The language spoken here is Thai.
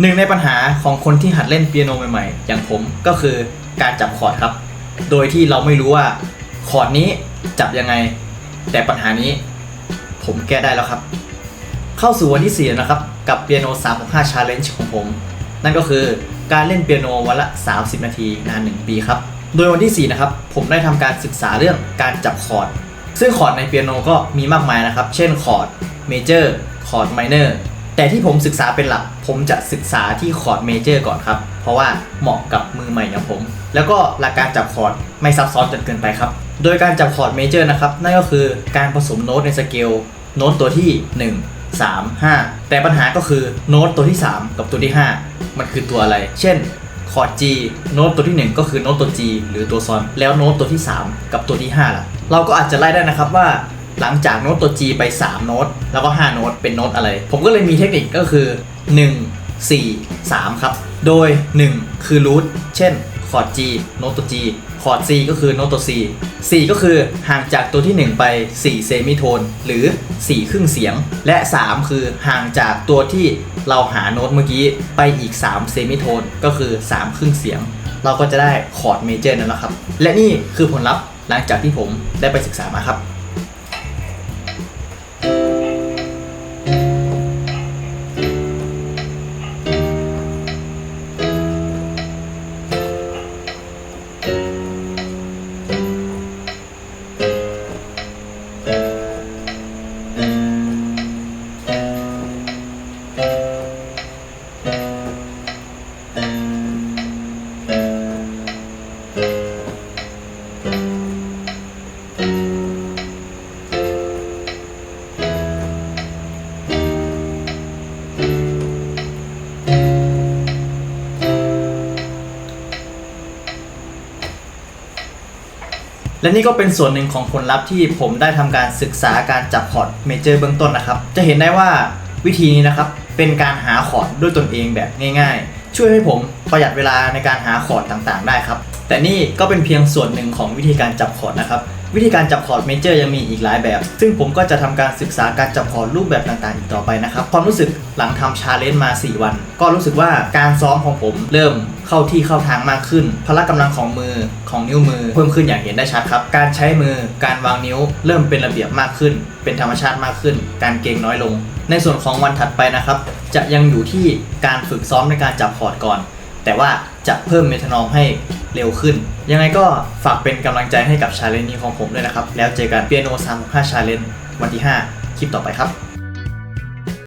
หนึ่งในปัญหาของคนที่หัดเล่นเปียโนใหม่ๆ อย่างผมก็คือการจับคอร์ดครับ โดยที่เราไม่รู้ว่าคอร์ดนี้จับยังไง แต่ปัญหานี้ผมแก้ได้แล้วครับ เข้าสู่วันที่4นะครับ กับเปียโน365 Challenge ของผม นั่นก็คือการเล่นเปียโนวันละ 30 นาทีนาน 1 ปีครับ โดยวันที่ 4 นะครับ ผมได้ทำการศึกษาเรื่องการจับคอร์ดซึ่งคอร์ดในเปียโนก็มีมากมายนะครับ เช่นคอร์ดเมเจอร์คอร์ดไมเนอร์ แต่ที่ผมศึกษาเป็นหลัก ผมจะศึกษาที่คอร์ดเมเจอร์ก่อนครับ เพราะว่าเหมาะกับมือใหม่อย่างผม แล้วก็หลักการจับคอร์ดไม่ซับซ้อนจนเกินไปครับ โดยการจับคอร์ดเมเจอร์นะครับนั่นก็คือการผสมโน้ตในสเกลโน้ตตัวที่ 1 3 5 แต่ปัญหาก็คือโน้ตตัวที่ 3 กับตัวที่ 5 มันคือตัวอะไร เช่นคอร์ด G โน้ตตัวที่ 1 ก็คือโน้ตตัว G หรือตัวซอน แล้วโน้ตตัวที่ 3 กับตัวที่5ล่ะ เราก็อาจจะไล่ได้นะครับว่า หลังจากโน้ตตัว G ไป 3 โน้ต แล้วก็ 5 โน้ต เป็นโน้ตอะไร ผมก็เลยมีเทคนิคก็คือ 1 4 3 ครับ โดย 1 คือรูทเช่น คอร์ด G โน้ตตัว G คอร์ด C ก็คือโน้ตตัว C C ก็คือห่างจากตัวที่ 1 ไป 4 เซมิโทน หรือ 4 ครึ่งเสียง และ 3 คือห่างจากตัวที่เราหาโน้ตเมื่อกี้ไปอีก 3 เซมิโทน ก็คือ 3 ครึ่งเสียง เราก็จะได้คอร์ดเมเจอร์นั่นแหละครับ และนี่คือผลลัพธ์หลังจากที่ผมได้ไปศึกษามาครับ และนี่ก็เป็นส่วนหนึ่งของผลลัพธ์ที่ผมได้ทำการศึกษาการจับคอร์ดเมเจอร์เบื้องต้นนะครับ จะเห็นได้ว่าวิธีนี้นะครับเป็นการหาคอร์ดด้วยตนเองแบบง่าย ๆ ช่วยให้ผมประหยัดเวลาในการหาคอร์ดต่างๆ ได้ครับ แต่นี่ก็เป็นเพียงส่วนหนึ่งของวิธีการจับคอร์ดนะครับ วิธีการจับคอร์ดเมเจอร์ยังมีอีกหลายแบบ ซึ่งผมก็จะทำการศึกษาการจับคอร์ดรูปแบบต่างๆ อีกต่อไปนะครับ ความรู้สึกหลังทำชาเลนจ์มา 4 วัน ก็รู้สึกว่าการซ้อมของผมเริ่มเข้าที่เข้าทางมากขึ้น พละกำลังของมือของนิ้วมือ เพิ่มขึ้นอย่างเห็นได้ชัดครับ การใช้มือการวางนิ้ว เริ่มเป็นระเบียบมากขึ้น เป็นธรรมชาติมากขึ้น การเกรงน้อยลง ในส่วนของวันถัดไปนะครับ จะยังอยู่ที่การฝึกซ้อมในการจับคอร์ดก่อน แต่ว่าจะเพิ่มเมทานอมให้ เร็วขึ้น ยังไงก็ฝากเป็นกำลังใจให้กับชาเลนจ์นี้ของผมด้วยนะครับ แล้วเจอกันเปียโน365ชาเลนจ์วันที่ 5 คลิปต่อไปครับ